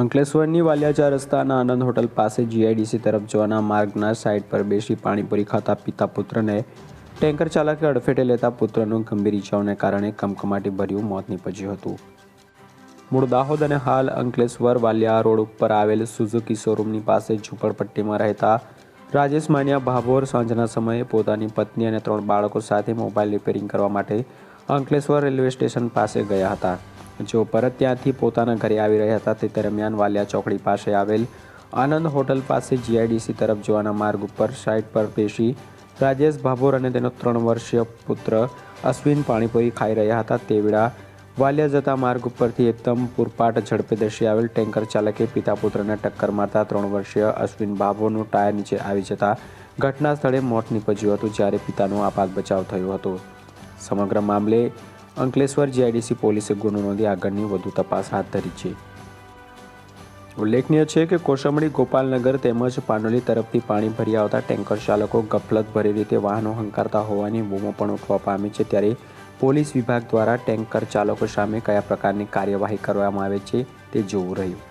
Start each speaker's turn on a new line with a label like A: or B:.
A: અંકલેશ્વરની વાલિયા ચાર રસ્તાના આનંદ હોટલ પાસે જીઆઈડીસી તરફ જવાના માર્ગના સાઇડ પર બેસી પાણીપુરી ખાતા પિતા પુત્રને ટેન્કર ચાલકે અડફેટે લેતા પુત્રનું ગંભીર ઇજાઓને કારણે કમકમાટી ભર્યું મોત નીપજ્યું હતું. મૂળ દાહોદ અને હાલ અંકલેશ્વર વાલિયા રોડ ઉપર આવેલ સુઝુકી શોરૂમની પાસે ઝૂંપડપટ્ટીમાં રહેતા રાજેશ માનિયા ભાભોર સાંજના સમયે પોતાની પત્ની અને ત્રણ બાળકો સાથે મોબાઈલ રિપેરિંગ કરવા માટે અંકલેશ્વર રેલવે સ્ટેશન પાસે ગયા હતા. જેઓ પરત ત્યાંથી પોતાના ઘરે આવી રહ્યા હતા, તે દરમિયાન વાલિયા ચોકડી પાસે આવેલ આનંદ હોટલ પાસે જીઆઈડીસી તરફ જવાના માર્ગ ઉપર સાઇટ પર બેસી રાજેશ ભાભોર અને તેનો ત્રણ વર્ષીય પુત્ર અશ્વિન પાણીપુરી ખાઈ રહ્યા હતા. તે વેળા વાલિયા જતા માર્ગ ઉપરથી એકદમ પૂરપાટ ઝડપે દર્શી આવેલ ટેન્કર ચાલકે પિતા પુત્રને ટક્કર મારતા ત્રણ વર્ષીય અશ્વિન ભાભોરનું ટાયર નીચે આવી જતા ઘટના સ્થળે મોત નીપજ્યું હતું, જ્યારે પિતાનો આપાત બચાવ થયો હતો. સમગ્ર મામલે અંકલેશ્વર જીઆઈડીસી પોલીસે ગુનો નોંધી આગળની વધુ તપાસ હાથ ધરી છે. ઉલ્લેખનીય છે કે કોસંબડી ગોપાલનગર તેમજ પાનોલી તરફથી પાણી ભરી આવતા ટેન્કર ચાલકો ગફલત ભરી રીતે વાહનો હંકારતા હોવાની બૂમો પણ ઉઠવા પામી છે. ત્યારે પોલીસ વિભાગ દ્વારા ટેન્કર ચાલકો સામે કયા પ્રકારની કાર્યવાહી કરવામાં આવે છે તે જોવું રહ્યું.